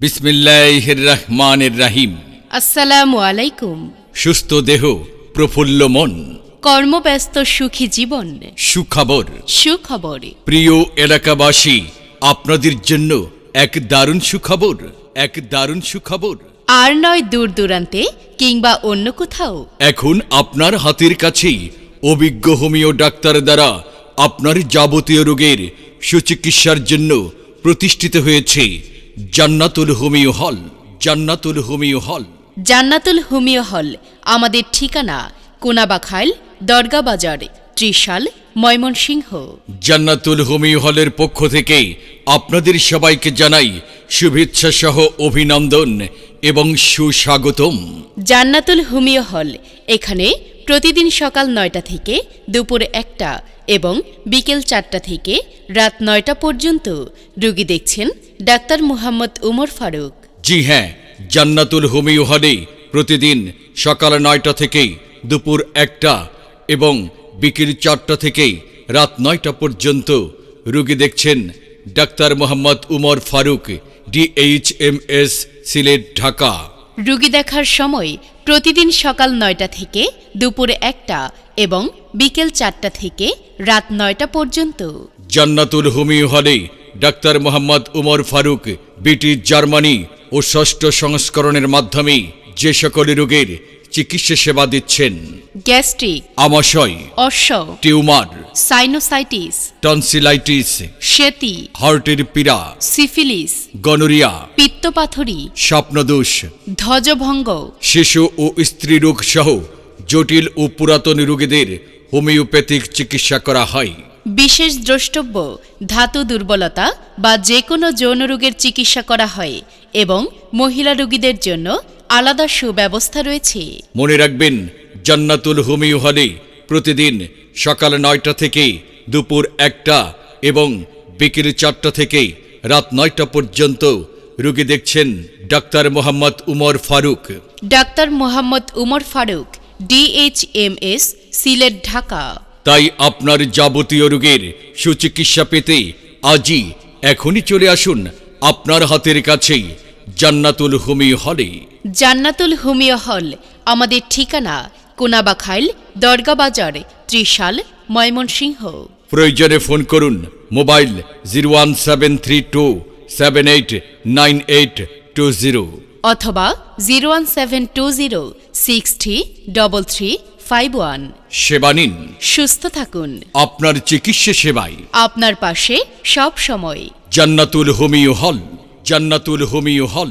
বিসমিল্লাহির রহমানির রাহিম আসসালামু আলাইকুম সুস্থ দেহ প্রফুল্ল মন। কর্মব্যস্ত সুখী জীবন। সুখবর। সুখবর। প্রিয় এলাকাবাসী আপনাদের জন্য এক দারুণ সুখবর এক দারুণ সুখবর। আর নয় দূর দূরান্তে কিংবা অন্য কোথাও। এখন আপনার হাতের কাছেই অভিজ্ঞ হোমিও ডাক্তার দ্বারা আপনার যাবতীয় রোগের সুচিকিৎসার জন্য প্রতিষ্ঠিত হয়েছে জান্নাতুল হোমিও হল জান্নাতুল হোমিও হল। জান্নাতুল হোমিও হল আমাদের ঠিকানা কোনাবাখাইল দরগা বাজার ত্রিশাল ময়মনসিংহ। জান্নাতুল হোমিও হলের পক্ষ থেকে আপনাদের সবাইকে জানাই শুভেচ্ছা সহ অভিনন্দন এবং সুস্বাগতম। জান্নাতুল হোমিও হল এখানে প্রতিদিন সকাল নয়টা থেকে দুপুর একটা এবং বিকেল চারটা থেকে রাত নয়টা পর্যন্ত। রুগী দেখছেন ডাক্তার মুহাম্মদ উমর ফারুক। জি হ্যাঁ জান্নাতুল হোমিও হলে প্রতিদিন সকাল নয়টা থেকে দুপুর একটা এবং বিকেল চারটা থেকে রাত নয়টা পর্যন্ত রুগী দেখছেন ডাক্তার মোহাম্মদ উমর ফারুক ডিএইচএমএস সিলেট, ঢাকা। রুগী দেখার সময় প্রতিদিন সকাল নয়টা থেকে দুপুর একটা এবং বিকেল চারটা থেকে রাত নয়টা পর্যন্ত। জান্নাতুল হোমিও হলে doctor Mohammad Umar Faruk British Germany ও ষষ্ঠ সংস্করণের মাধ্যমে যে সকল রোগের চিকিৎসা সেবা দিচ্ছেন। গ্যাস্ট্রিক আমাশয় অশ্ব টিউমার সাইনোসাইটিস টনসিলাইটিস সেতি হার্টের পীড়া সিফিলিস গনোরিয়া পিত্তপাথরি স্বপ্নদোষ ধ্বজভঙ্গ শিশু ও স্ত্রী রোগ সহ জটিল ও পুরাতন রোগীদের হোমিওপ্যাথিক চিকিৎসা করা হয়। বিশেষ দ্রষ্টব্য ধাতু দুর্বলতা বা যে কোনো যৌন রোগের চিকিৎসা করা হয় এবং মহিলা রোগীদের জন্য আলাদা সুব্যবস্থা রয়েছে। মনে রাখবেন জান্নাতুল হোমিও হলে প্রতিদিন সকাল নয়টা থেকে দুপুর একটা এবং বিকেল চারটা থেকে রাত নয়টা পর্যন্ত রুগী দেখছেন doctor Mohammad Umar Faruk. Doctor Mohammad Umar Faruk DHMS Sylhet Dhaka. তাই আপনার যাবতীয় রোগের সুচিকিৎসা পেতে আজই এখনই চলে আসুন আপনার হাতের কাছেই জান্নাতুল হোমিও হলে। জান্নাতুল হোমিও হল আমাদের ঠিকানা কোনাবাখাইল দরগা বাজার ত্রিশাল ময়মনসিংহ। প্রয়োজনে ফোন করুন mobile zero one seven three two seven eight nine eight two zero. অথবা zero one seven two zero six three double three five one. সেবা নিন। সুস্থ থাকুন। আপনার চিকিৎসা সেবায়। আপনার পাশে সব সময়। জান্নাতুল হোমিও হল জান্নাতুল হোমিও হল।